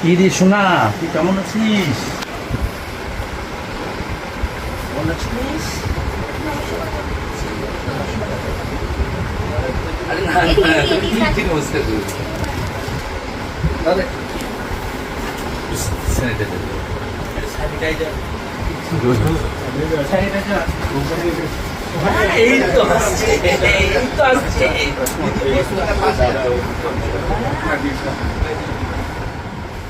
কি রে শোনা তুই কেমন আছিস? কেমন আছিস? এই তো আসছে, এই তো আসছে।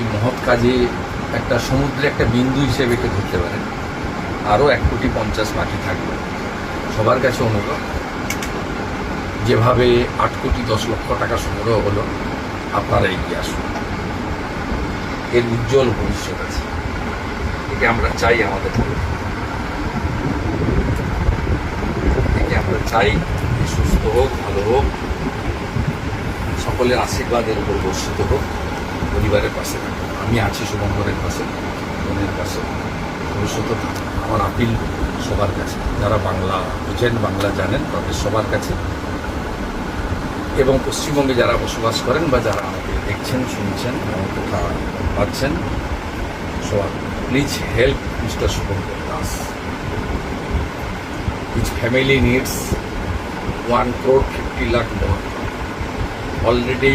এই মহৎ কাজে একটা সমুদ্রে একটা বিন্দু হিসেবে একে ধরতে পারেন আরও এক কোটি পঞ্চাশ বাকি থাকবে। সবার কাছে অনুরোধ, যেভাবে আট কোটি দশ লক্ষ টাকা সংগ্রহ হলো, আপনারা এগিয়ে আসুন। এর উজ্জ্বল ভবিষ্যৎ আছে। একে আমরা চাই আমাদের। একে আমরা চাই সুস্থ হোক, ভালো হোক, সকলের আশীর্বাদের উপর বর্ষিত হোক। পরিবারের পাশে থাকুন আমি আছি শুভঙ্করের পাশে, বোনের পাশে ভবিষ্যতে। আমার আপিল সবার কাছে যারা বাংলা বুঝেন বাংলা জানেন, তাদের সবার কাছে এবং পশ্চিমবঙ্গে যারা বসবাস করেন বা যারা আমাকে দেখছেন, শুনছেন, আমার কথা পাচ্ছেন, সবার please help mister Shubhankar Das which family needs 1 crore 50 lakh more. Already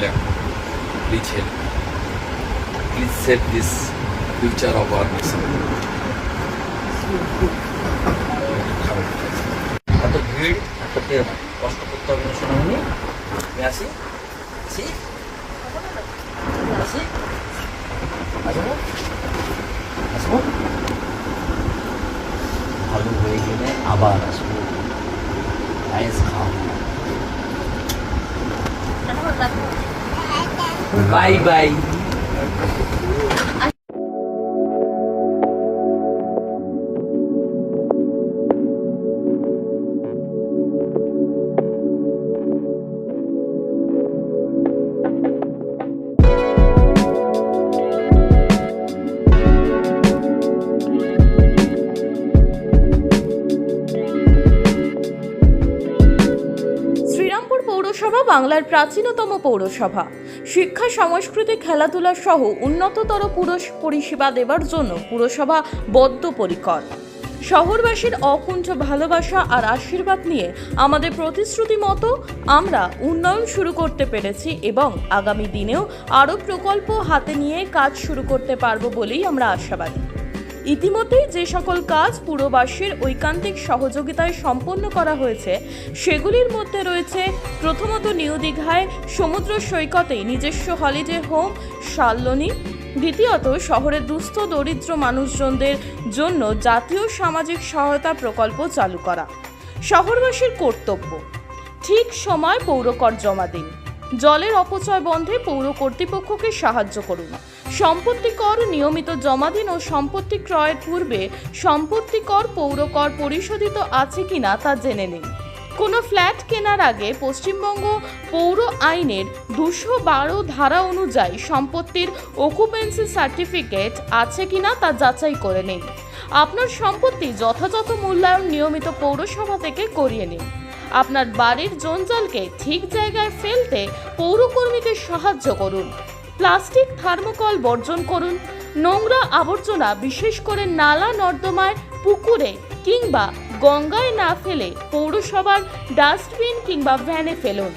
Lakh. Please help. Please save this future of our nation. এত ভিড় কে- কষ্ট করতে হবে আসি আসি আসব ভালো হয়ে গেলে আবার আসব আইস খাব বাই বাই শ্রীরামপুর পৌরসভা বাংলার প্রাচীনতম পৌরসভা। শিক্ষা, সংস্কৃতি, খেলাধুলা সহ উন্নততর পুরস, পরিষেবা দেবার জন্য পুরসভা বদ্ধপরিকর। শহরবাসীর অকুণ্ঠ ভালোবাসা আর আশীর্বাদ নিয়ে আমাদের প্রতিশ্রুতি মতো আমরা উন্নয়ন শুরু করতে পেরেছি এবং আগামী দিনেও আরও প্রকল্প হাতে নিয়ে কাজ শুরু করতে পারব বলেই আমরা আশাবাদী। ইতিমধ্যেই যে সকল কাজ পুরবাসীর ঐকান্তিক সহযোগিতায় সম্পন্ন করা হয়েছে, সেগুলির মধ্যে রয়েছে প্রথমত নিউ দীঘায় সমুদ্র সৈকতে নিজস্ব হলিডে হোম শাল্লনি দ্বিতীয়ত, শহরের দুস্থ দরিদ্র মানুষজনদের জন্য জাতীয় সামাজিক সহায়তা প্রকল্প চালু করা। শহরবাসীর কর্তব্য, ঠিক সময় পৌরকর জমা দিন। জলের অপচয় বন্ধে পৌর কর্তৃপক্ষকে সাহায্য করুন। সম্পত্তি কর নিয়মিত জমা দিন ও সম্পত্তি ক্রয়ের পূর্বে সম্পত্তি কর পৌর কর পরিশোধিত আছে কিনা তা জেনে নিন। কোনো ফ্ল্যাট কেনার আগে পশ্চিমবঙ্গ পৌর আইনের দুশো বারো ধারা অনুযায়ী সম্পত্তির অকুপেন্সি সার্টিফিকেট আছে কিনা তা যাচাই করে নিন। আপনার সম্পত্তি যথাযথ মূল্যায়ন নিয়মিত পৌরসভা থেকে করিয়ে নিন। আপনার বাড়ির জঞ্জালকে ঠিক জায়গায় ফেলতে পৌরকর্মীকে সাহায্য করুন। প্লাস্টিক থার্মোকল বর্জন করুন। নোংরা আবর্জনা বিশেষ করে নালা নর্দমায়, পুকুরে কিংবা গঙ্গায় না ফেলে পৌরসভার ডাস্টবিন কিংবা ভ্যানে ফেলুন।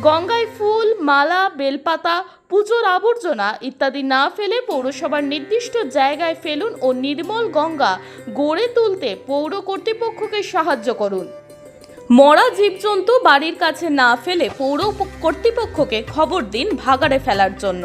গঙ্গায় ফুল, মালা, বেলপাতা, পুজোর আবর্জনা ইত্যাদি না ফেলে পৌরসভার নির্দিষ্ট জায়গায় ফেলুন ও নির্মল গঙ্গা গড়ে তুলতে পৌর কর্তৃপক্ষকে সাহায্য করুন। মরা জীবজন্তু বাড়ির কাছে না ফেলে পৌর কর্তৃপক্ষকে খবর দিন ভাগাড়ে ফেলার জন্য।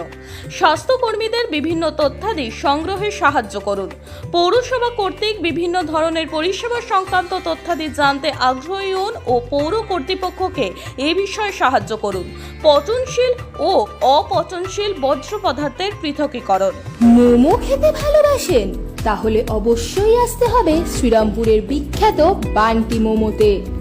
স্বাস্থ্যকর্মীদের বিভিন্ন তথ্যাদি সংগ্রহে সাহায্য করুন। পৌরসভা কর্তৃক বিভিন্ন ধরনের পরিষেবা সংক্রান্ত তথ্যাদি জানতে আগ্রহী হন ও পৌর কর্তৃপক্ষকে এ বিষয়ে সাহায্য করুন। পচনশীল ও অপচনশীল বজ্র পদার্থের পৃথকীকরণ। মোমো খেতে ভালোবাসেন? তাহলে অবশ্যই আসতে হবে শ্রীরামপুরের বিখ্যাত বান্টি মোমোতে।